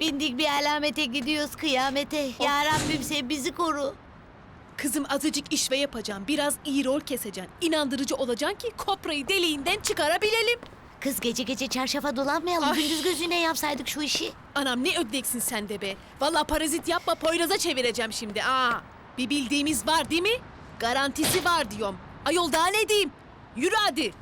Bindik bir alamete gidiyoruz kıyamete. Ya Rabbim sen bizi koru. Kızım azıcık işve yapacağım. Biraz iyi rol keseceksin. İnandırıcı olacaksın ki koprayı deliğinden çıkarabilelim. Kız gece gece çarşafa dolanmayalım. Ay. Gündüz gözüne yapsaydık şu işi. Anam ne ödeksin sen de be. Vallahi parazit yapma Poyraz'a çevireceğim şimdi. Aa, bir bildiğimiz var değil mi? Garantisi var diyorum. Ayol daha ne diyeyim? Yürü hadi.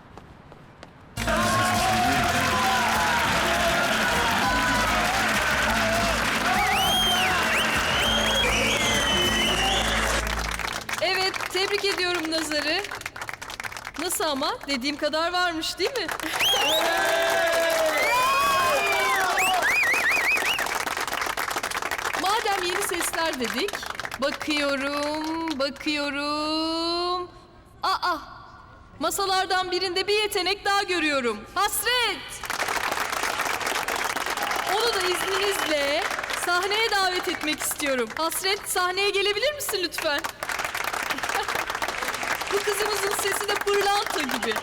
Ediyorum Nazar'ı. Nasıl ama? Dediğim kadar varmış değil mi? Madem yeni sesler dedik, bakıyorum, bakıyorum. Aa, masalardan birinde bir yetenek daha görüyorum. Hasret! Onu da izninizle sahneye davet etmek istiyorum. Hasret, sahneye gelebilir misin lütfen? Bu kızımızın sesi de pırlanta gibi.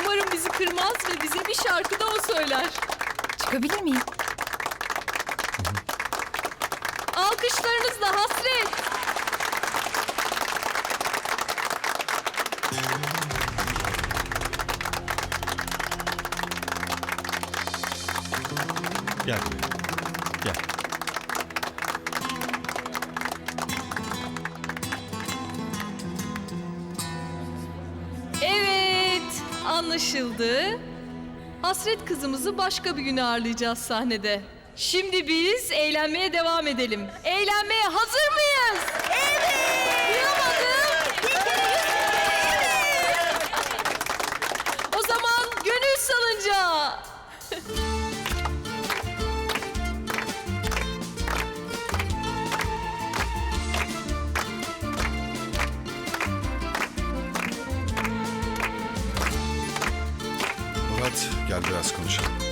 Umarım bizi kırmaz ve bize bir şarkı da o söyler. Çıkabilir miyim? Alkışlarınızla hasret. Gel buraya. Gel. Anlaşıldı. Hasret kızımızı başka bir gün ağırlayacağız sahnede. Şimdi biz eğlenmeye devam edelim. Eğlenmeye hazır mıyız? Evet! Duyamadım. O zaman gönül salıncağı. Murat gel biraz konuşalım.